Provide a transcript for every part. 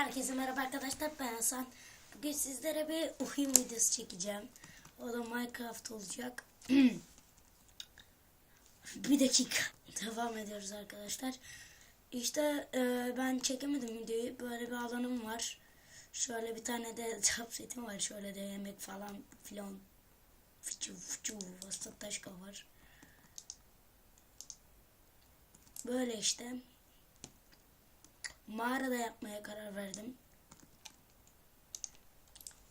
Herkese merhaba arkadaşlar ben Hasan. Bugün sizlere bir oyun videosu çekeceğim. O da Minecraft olacak. bir dakika. Devam ediyoruz arkadaşlar. İşte e, ben çekemedim videoyu. Böyle bir alanım var. Şöyle bir tane de tabletim var. Şöyle de yemek falan filan. Fıçı fıçı hasta taşka var. Böyle işte. Mağarada yapmaya karar verdim.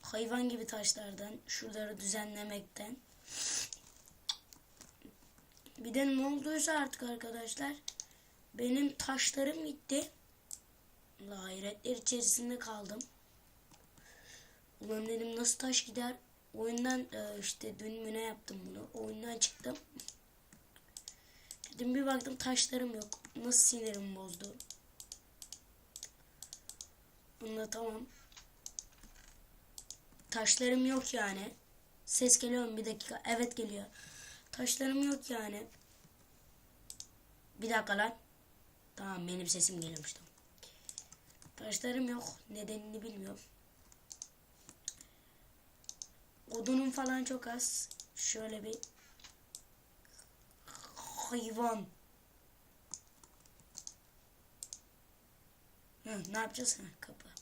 Hayvan gibi taşlardan, şuraları düzenlemekten. Bir de ne olduysa artık arkadaşlar. Benim taşlarım gitti. Hayretler içerisinde kaldım. Ulan dedim nasıl taş gider? Oyundan e, işte dün mü ne yaptım bunu? Oyundan çıktım. Dedim bir baktım taşlarım yok. Nasıl sinirim bozdu? Bunda tamam. Taşlarım yok yani. Ses geliyor mu? Bir dakika. Evet geliyor. Taşlarım yok yani. Bir dakika lan. Tamam benim sesim geliyormuş. Tamam. Taşlarım yok. Nedenini bilmiyorum. Odunum falan çok az. Şöyle bir hayvan. Hı, ne yapacağız? Hı, kapı.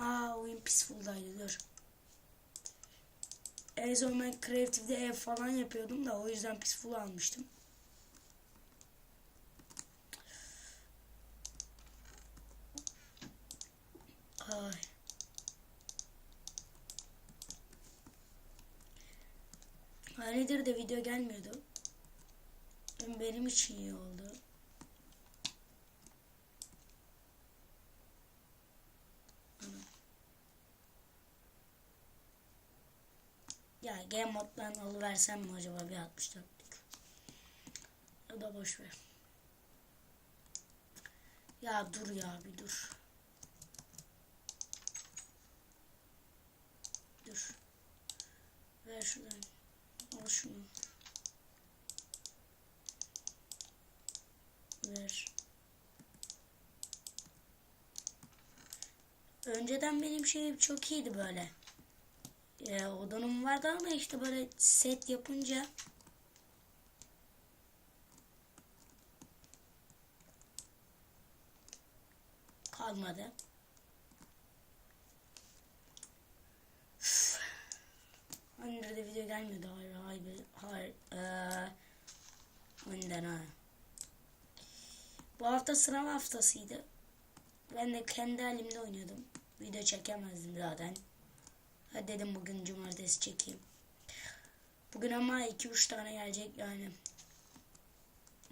Aa oyun peaceful'daydı dur. En son ben Creative'de ev falan yapıyordum da o yüzden peaceful almıştım. Ay. Hanedir de video gelmiyordu. Benim için iyi oldu. Game moddan alıversem mi acaba bir 64'lük? Ya da boş ver. Ya dur ya bir dur. Dur. Ver şuradan. Al şunu. Ver. Önceden benim şeyim çok iyiydi böyle. E, odanım vardı ama işte böyle set yapınca kalmadı. Hani de video gelmedi. Hayır, hayır, hayır. Ee, önden ha. Bu hafta sınav haftasıydı. Ben de kendi halimde oynuyordum. Video çekemezdim zaten. Hadi dedim bugün cumartesi çekeyim. Bugün ama 2-3 tane gelecek yani.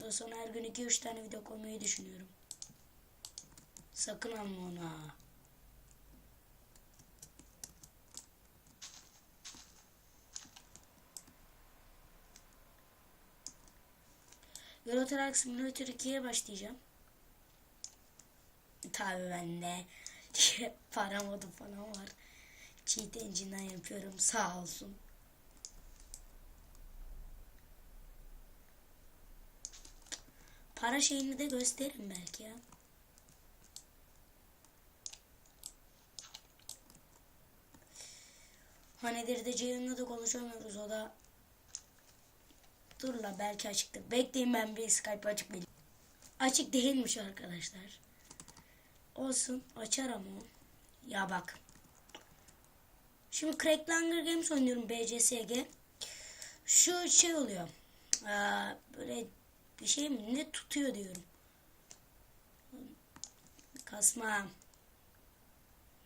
Daha sonra her gün 2-3 tane video koymayı düşünüyorum. Sakın alma onu ha. Euro Truck Simulator 2'ye başlayacağım. Tabi bende para modu falan var. Cheat Engine'den yapıyorum sağ olsun. Para şeyini de gösteririm belki ya. Hanedir de Ceyhun'la da konuşamıyoruz o da. Dur la belki açıktır. Bekleyin ben bir Skype açık bileyim. Açık değilmiş arkadaşlar. Olsun açar ama. Ya bak. Şimdi Crack Langer Games oynuyorum BCSG. Şu şey oluyor. Aa, böyle bir şey mi ne tutuyor diyorum. Kasma.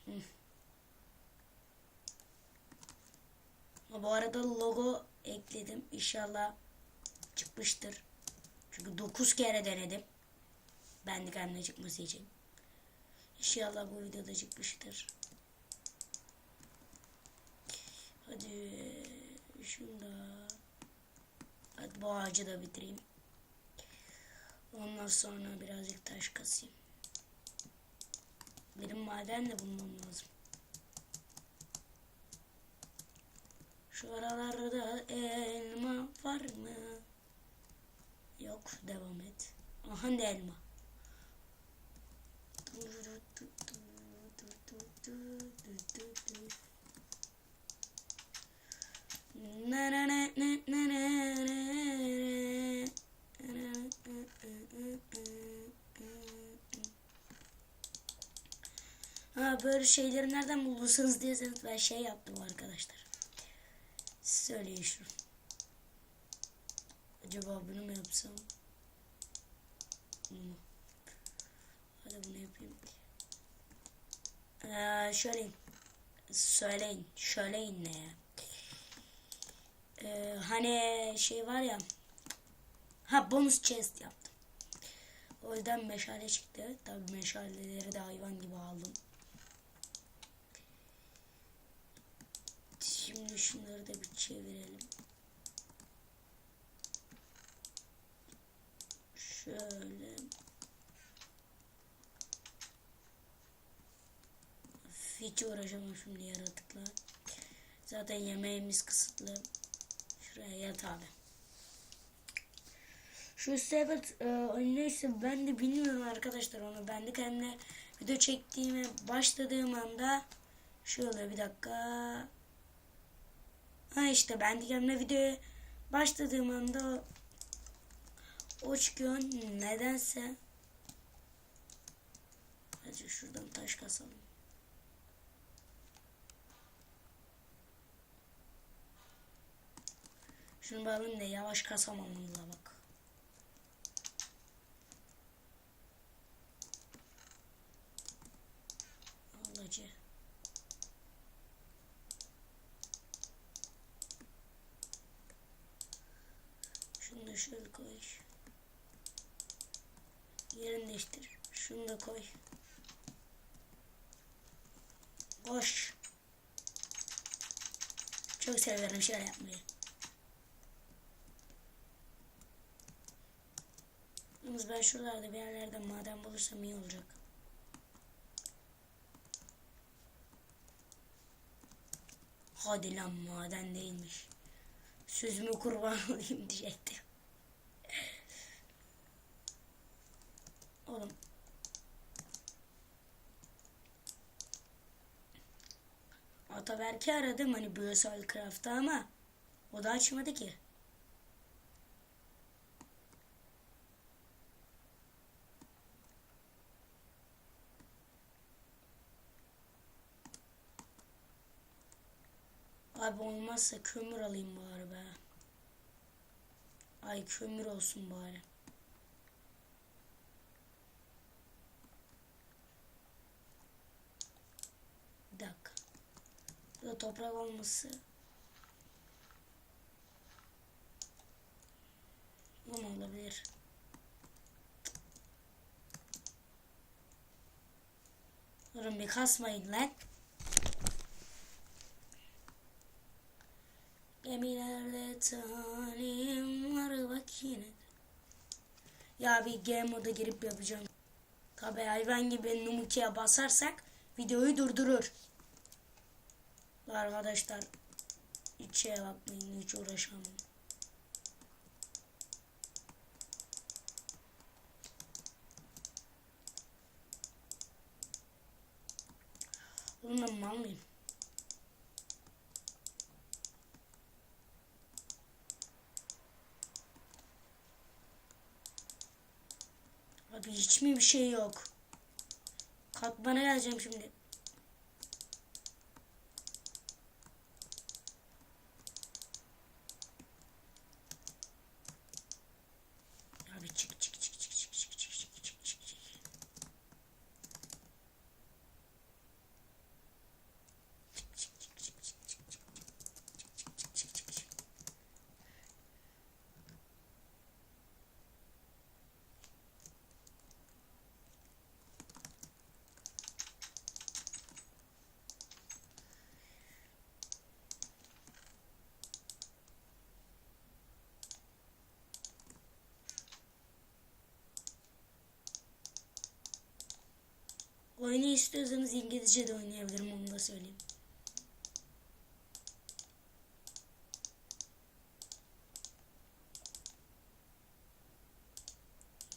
Hı. Bu arada logo ekledim. İnşallah çıkmıştır. Çünkü 9 kere denedim. Benlik anne çıkması için. İnşallah bu videoda çıkmıştır. Hadi şunu da hadi bu ağacı da bitireyim. Ondan sonra birazcık taş kasayım. Benim maden de bulmam lazım. Şu aralarda elma var mı? Yok devam et. Aha ne elma. Ha böyle şeyleri nereden bulursunuz diyorsanız ben şey yaptım arkadaşlar. Söyleyin şu. Acaba bunu mu yapsam? Bunu mu? Hadi bunu yapayım. Ee, şöyle söyleyin. Söyleyin ne ya? Ee, hani şey var ya. Ha bonus chest yaptım. O yüzden meşale çıktı. Tabii meşaleleri de hayvan gibi aldım. Şimdi şunları da bir çevirelim. Şöyle. Hiç uğraşamam şimdi yaratıkla. Zaten yemeğimiz kısıtlı. Şuraya yat abi. Şu Sevet e, neyse ben de bilmiyorum arkadaşlar onu. Ben de kendime video çektiğime başladığım anda şöyle bir dakika. Ha işte ben de kendime videoya başladığım anda o, o çıkıyor. Nedense. Hadi şuradan taş kasalım. Şunu bağlayayım da yavaş kasamamamıza bak. Allah'cı. Şunu da şöyle koy. Yerini değiştir. Şunu da koy. Boş. Çok severim şöyle yapmayı. Yalnız ben şuralarda bir yerlerde maden bulursam iyi olacak. Hadi lan maden değilmiş. Sözümü kurban olayım diyecektim. Oğlum. Ataberk'i aradım hani Biosal Craft'ta ama o da açmadı ki. Abi olmazsa kömür alayım bari be. Ay kömür olsun bari. Bir dakika. Bu da toprak olması. Bu mu olabilir? Durun bir kasmayın lan. Gemilerde talim var bak yine. Ya bir game moda girip yapacağım. Tabi hayvan gibi numukiye basarsak videoyu durdurur. Arkadaşlar hiç şeye bakmayın hiç uğraşamam. Oğlum mal mıyım? Abi hiç mi bir şey yok? Kalk bana geleceğim şimdi. Oyunu istiyorsanız İngilizce de oynayabilirim onu da söyleyeyim.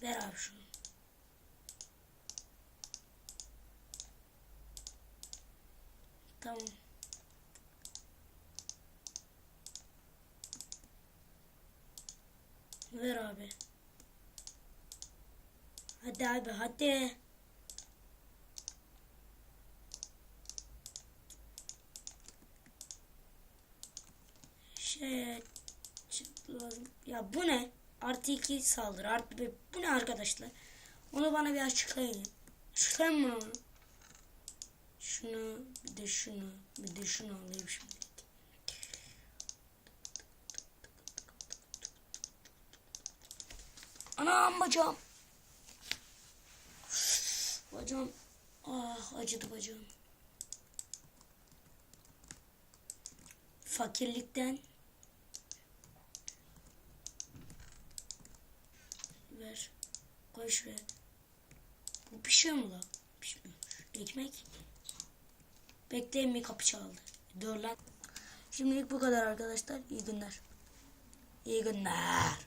Ver abi şunu. Tamam. Ver abi. Hadi abi hadi. Şey Ya bu ne? Artı iki saldırı. Artı bir. Bu ne arkadaşlar? Onu bana bir açıklayın. Açıklayın bunu. bana. Şunu bir de şunu bir de şunu alayım şimdi. Anam bacağım. Bacağım. Ah acıdı bacağım. Fakirlikten ver. Koy şuraya. Bu pişiyor mu lan? Pişmiyormuş. Ekmek. Bekleyin bir kapı çaldı. Dur lan. Şimdilik bu kadar arkadaşlar. İyi günler. İyi günler.